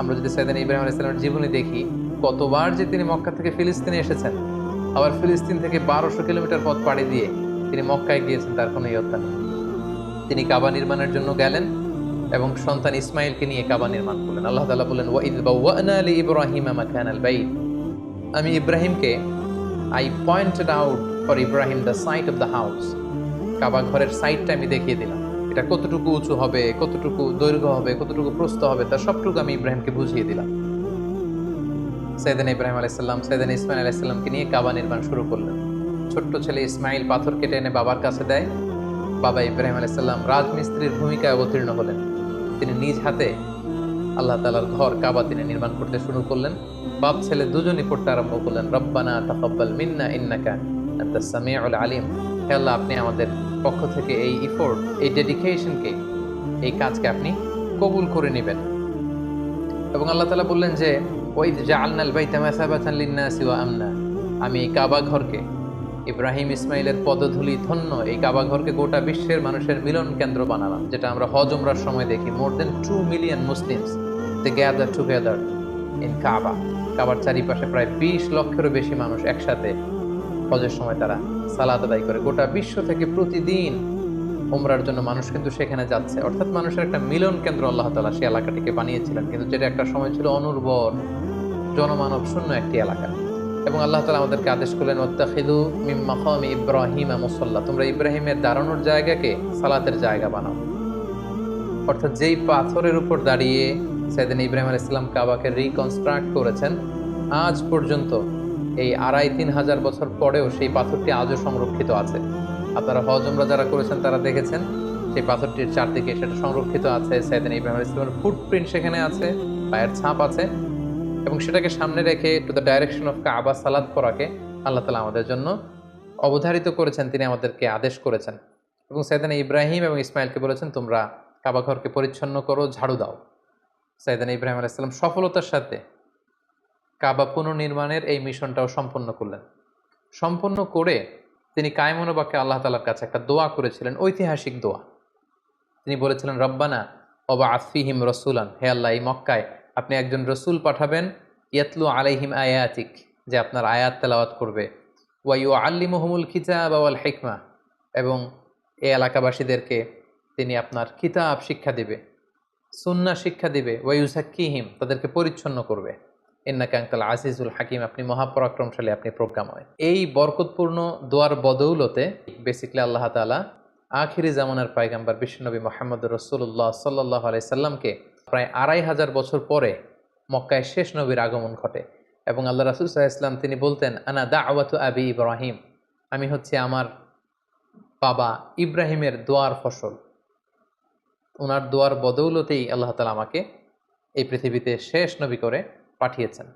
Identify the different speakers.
Speaker 1: আমরা যদি সাইদান ইব্রাহিম আলাইসাল্লামের জীবনী দেখি, কতবার যে তিনি মক্কা থেকে ফিলিস্তিনে এসেছেন, আবার ফিলিস্তিন থেকে বারোশো কিলোমিটার পথ পাড়ি দিয়ে তিনি মক্কায় গিয়েছেন, তার কোনো ইয়ত্তা নেই। তিনি কাবা নির্মাণের জন্য গেলেন এবং সন্তান ইসমাইলকে নিয়ে কাবা নির্মাণ করলেন। আল্লাহ তাআলা বলেন ওয়াইদ বাওয়ানা লি ইব্রাহিম মাকানাল বাইত। আমি ইব্রাহিমকে I pointed out for Ibrahim the site of the house Kaaba ঘরের সাইটটা আমি দেখিয়ে দিলাম। এটা কতটুকু উঁচু হবে, কতটুকু দৈর্ঘ্য হবে, কতটুকু প্রস্থ হবে, তার সবটুকু আমি ইব্রাহিমকে বুঝিয়ে দিলাম। সৈয়দান ইব্রাহিম আলাইসাল্লাম সৈয়দান ইসমাইল আলাইসাল্লামকে নিয়ে কাবা নির্মাণ শুরু করলেন। ছোট্ট ছেলে ইসমাইল পাথর কেটে এনে বাবার কাছে দেয়। বাবা ইব্রাহিম আলাইসাল্লাম রাজমিস্ত্রির ভূমিকায় অবতীর্ণ হলেন। তিনি নিজ হাতে আল্লাহ তালার ঘর কাবা তিনি নির্মাণ করতে শুরু করলেন। বাপ ছেলে দুজনই পড়তে আরম্ভ করলেন। রব্বানা তাকাব্বাল মিন্না ইন্নাকা আলিম। হে আল্লাহ, আপনি আমাদের পক্ষ থেকে এই ইফোর্ট এই ডেডিকেশনকে এই কাজকে আপনি কবুল করে নেবেন। এবং আল্লাহ তালা বললেন যে ওই জাআলনাল বাইতা মাসাবাতান লিন্নাসি ওয়া আমনা। আমি এই কাবা ঘরকে, ইব্রাহিম ইসমাইলের পদধূলি ধন্য, এই কাবা ঘরকে গোটা বিশ্বের মানুষের মিলন কেন্দ্র বানালাম, যেটা আমরা হজ উমরার সময় দেখি। More than two million Muslims they gather together in Kaaba কাবার চারিপাশে প্রায় বিশ লক্ষেরও বেশি মানুষ একসাথে হজের সময় তারা সালাত আদায় করে। গোটা বিশ্ব থেকে প্রতিদিন উমরার জন্য মানুষ কিন্তু সেখানে যাচ্ছে। অর্থাৎ মানুষের একটা মিলন কেন্দ্র আল্লাহ তালা সেই এলাকাটিকে বানিয়েছিলেন। কিন্তু যেটা একটা সময় ছিল অনুর্বর, জনমানব শূন্য একটি এলাকা। এবং আল্লাহ তালা আমাদেরকে আদেশ করলেন ওত্তাখিদু মিম ইব্রাহিম মুসল্লা। তোমরা ইব্রাহিমের দাঁড়ানোর জায়গাকে সালাতের জায়গা বানাও। অর্থাৎ যেই পাথরের উপর দাঁড়িয়ে সেদিন ইব্রাহিম আল ইসলাম কাবাকে রিকনস্ট্রাক্ট করেছেন, আজ পর্যন্ত এই আড়াই তিন হাজার বছর পরেও সেই পাথরটি আজও সংরক্ষিত আছে। আপনারা হজ উমরা যারা করেছেন, তারা দেখেছেন, সেই পাথরটির চারদিকে সেটা সংরক্ষিত আছে। সেদিন ইব্রাহিম ইসলামের ফুটপ্রিন্ট সেখানে আছে, পায়ের ছাপ আছে এবং সেটাকে সামনে রেখে to the direction of Kaaba সালাদ করাকে আল্লাহ তালা আমাদের জন্য অবধারিত করেছেন, তিনি আমাদেরকে আদেশ করেছেন। এবং সাইদানা ইব্রাহিম এবং ইসমাইলকে বলেছেন, তোমরা কাবা ঘরকে পরিচ্ছন্ন করো, ঝাড়ু দাও। সাইদানা ইব্রাহিম আলাইসাল্লাম সফলতার সাথে কাবা পুনর্নির্মাণের এই মিশনটাও সম্পন্ন করলেন। সম্পন্ন করে তিনি কায়মনোবাকে আল্লাহ তালার কাছে একটা দোয়া করেছিলেন, ঐতিহাসিক দোয়া। তিনি বলেছিলেন, রব্বানা অবা আফিহিম রসুলান। হে আল্লাহ, এই মক্কায় আপনি একজন রসুল পাঠাবেন, ইয়াতলু আলাইহিম আয়াতিক, যে আপনার আয়াত তেলাওয়াত করবে। ওয়াইউ আল্লিমহমুল খিতাব আওয়াল হেকমা, এবং এ এলাকাবাসীদেরকে তিনি আপনার কিতাব শিক্ষা দিবে সুন্না শিক্ষা দেবে। দিবে ওয়াইউসাক্কিহিম তাদেরকে পরিচ্ছন্ন করবে। ইন্নাকা আঙ্কাল আজিজুল হাকিম, আপনি মহাপরাক্রমশালী, আপনি প্রজ্ঞাময়। এই বরকতপূর্ণ দোয়ার বদৌলতে বেসিকলি আল্লাহ তালা আখিরি জামানার পায়গাম্বার বিশ্বনবী মোহাম্মদ রসুল্লাহ সাল্লাহ আলাইসাল্লামকে প্রায় আড়াই হাজার বছর পরে মক্কায় শেষ নবীর আগমন ঘটে এবং আল্লাহ রাসুল সাহা ইসলাম তিনি বলতেন, আনা দা আওয়াতু আবি ইব্রাহিম। আমি হচ্ছে আমার বাবা ইব্রাহিমের দোয়ার ফসল। ওনার দোয়ার বদৌলতেই আল্লাহ তালা আমাকে এই পৃথিবীতে শেষ নবী করে পাঠিয়েছেন।